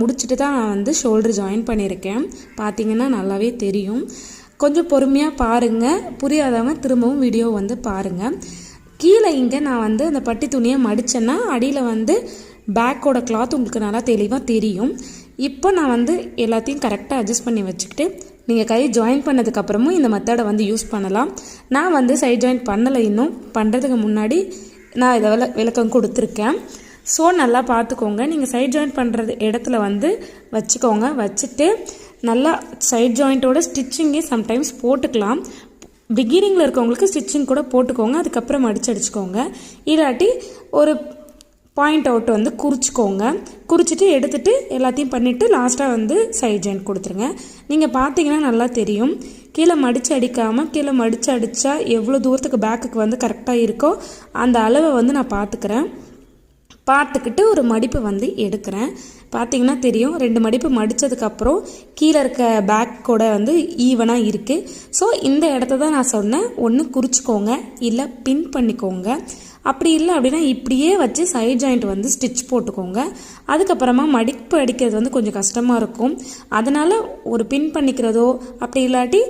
முடிச்சுட்டு தான் நான் வந்து ஷோல்டர் ஜாயின் பண்ணியிருக்கேன். பார்த்தீங்கன்னா நல்லாவே தெரியும். கொஞ்சம் பொறுமையாக பாருங்கள் புரியாதவங்க திரும்பவும் வீடியோ வந்து பாருங்கள் கீழே இங்கே நான் வந்து அந்த பட்டி துணியை மடித்தேன்னா அடியில் வந்து பேக்கோட கிளாத் உங்களுக்கு நல்லா தெளிவாக தெரியும். இப்போ நான் வந்து எல்லாத்தையும் கரெக்டாக அட்ஜஸ்ட் பண்ணி வச்சுக்கிட்டு நீங்கள் கை ஜாயின் பண்ணதுக்கப்புறமும் இந்த மெத்தடை வந்து யூஸ் பண்ணலாம். நான் வந்து சைட் ஜாயின் பண்ணலை இன்னும். பண்ணுறதுக்கு முன்னாடி நான் இதை விளக்கம் கொடுத்துருக்கேன். ஸோ நல்லா பார்த்துக்கோங்க. நீங்கள் சைட் ஜாயிண்ட் பண்ணுறது இடத்துல வந்து வச்சுக்கோங்க. வச்சுட்டு நல்லா சைட் ஜாயிண்ட்டோட ஸ்டிச்சிங்கே சம்டைம்ஸ் போட்டுக்கலாம். பிகினிங்கில் இருக்கவங்களுக்கு ஸ்டிச்சிங் கூட போட்டுக்கோங்க. அதுக்கப்புறம் அடிச்சு அடிச்சுக்கோங்க. இல்லாட்டி ஒரு பாயிண்ட் அவுட் வந்து குறிச்சிக்கோங்க. குறிச்சிட்டு எடுத்துட்டு எல்லாத்தையும் பண்ணிவிட்டு லாஸ்ட்டாக வந்து சைட் ஜாயிண்ட் கொடுத்துருங்க. நீங்கள் பார்த்தீங்கன்னா நல்லா தெரியும். கீழே மடித்து அடிக்காமல் கீழே மடித்து அடித்தா எவ்வளோ தூரத்துக்கு பேக்குக்கு வந்து கரெக்டாக இருக்கோ அந்த அளவை வந்து நான் பார்த்துக்கிறேன். பார்த்துக்கிட்டு ஒரு மடிப்பு வந்து எடுக்கிறேன். பார்த்தீங்கன்னா தெரியும் ரெண்டு மடிப்பு மடித்ததுக்கப்புறம் கீழே இருக்க பேக் கூட வந்து ஈவனாக இருக்குது ஸோ இந்த இடத்த தான் நான் சொன்னேன். ஒன்று குறிச்சிக்கோங்க இல்லை பின் பண்ணிக்கோங்க. அப்படி இல்லை அப்படின்னா இப்படியே வச்சு சைட் ஜாயிண்ட் வந்து ஸ்டிச் போட்டுக்கோங்க. அதுக்கப்புறமா மடிப்பு அடிக்கிறது வந்து கொஞ்சம் கஷ்டமாக இருக்கும். அதனால் ஒரு பின் பண்ணிக்கிறதோ அப்படி இல்லாட்டி